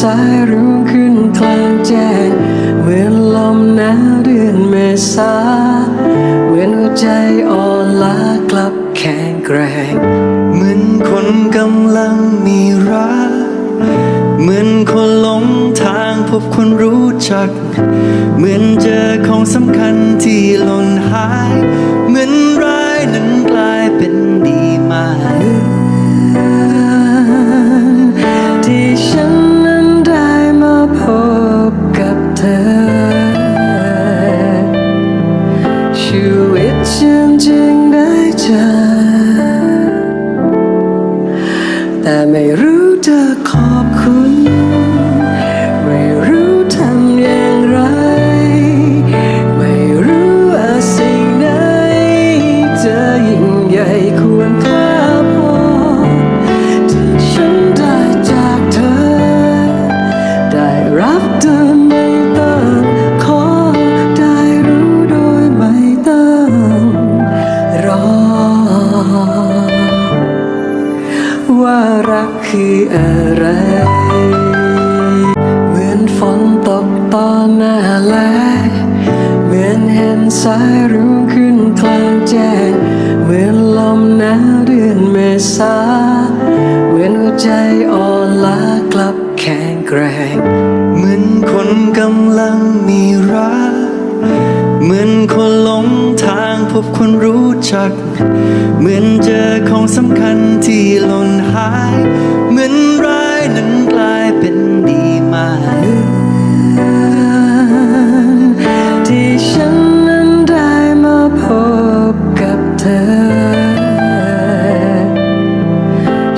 สายรุ้งขึ้นกลางแจ้ง เหมือนลมหนาวเดือนเมษา เหมือนหัวใจอ่อนล้ากลับแข็งแกร่งเหมือนคนกำลังมีรัก เหมือนคนหลงทางพบคนรู้จัก เหมือนเจอของสำคัญที่หล่นหาย เหมือนร้ายนั้นกล แต่ไม่รู้จะขอบคุณ ไม่รู้ทำอย่างไร ไม่รู้ว่าสิ่งไหนจะยิ่งใหญ่ควรค่าพอที่ฉันได้จากเธอ ได้รับเธอ รักคืออะไร เหมือนฝนตกตอนหน้าแลเหมือนเห็นสายรุ้งขึ้นกลางแจ้ง เหมือนลมหนาวเดือนเมษา เหมือนหัวใจอ่อนล้ากลับแข็งแกร่ง เหมือนคนกำลังมีรัก เหมือนคนหลงทาง บคนรู้จัก เหมือนเจอของสำคัญที่หล่นหาย เหมือนร้ายนั้นกลายเป็นดีมาที่ฉันนั้นได้มาพบกับเธอ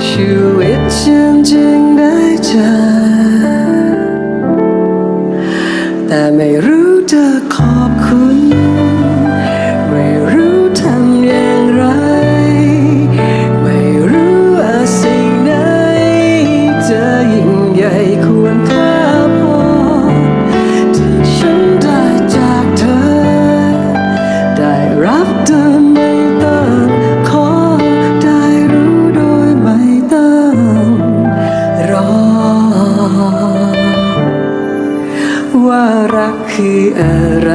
ชีวิตฉันจึงได้เจอ แต่ไม่รู้จะขอบคุณ ว่ารักคืออะไร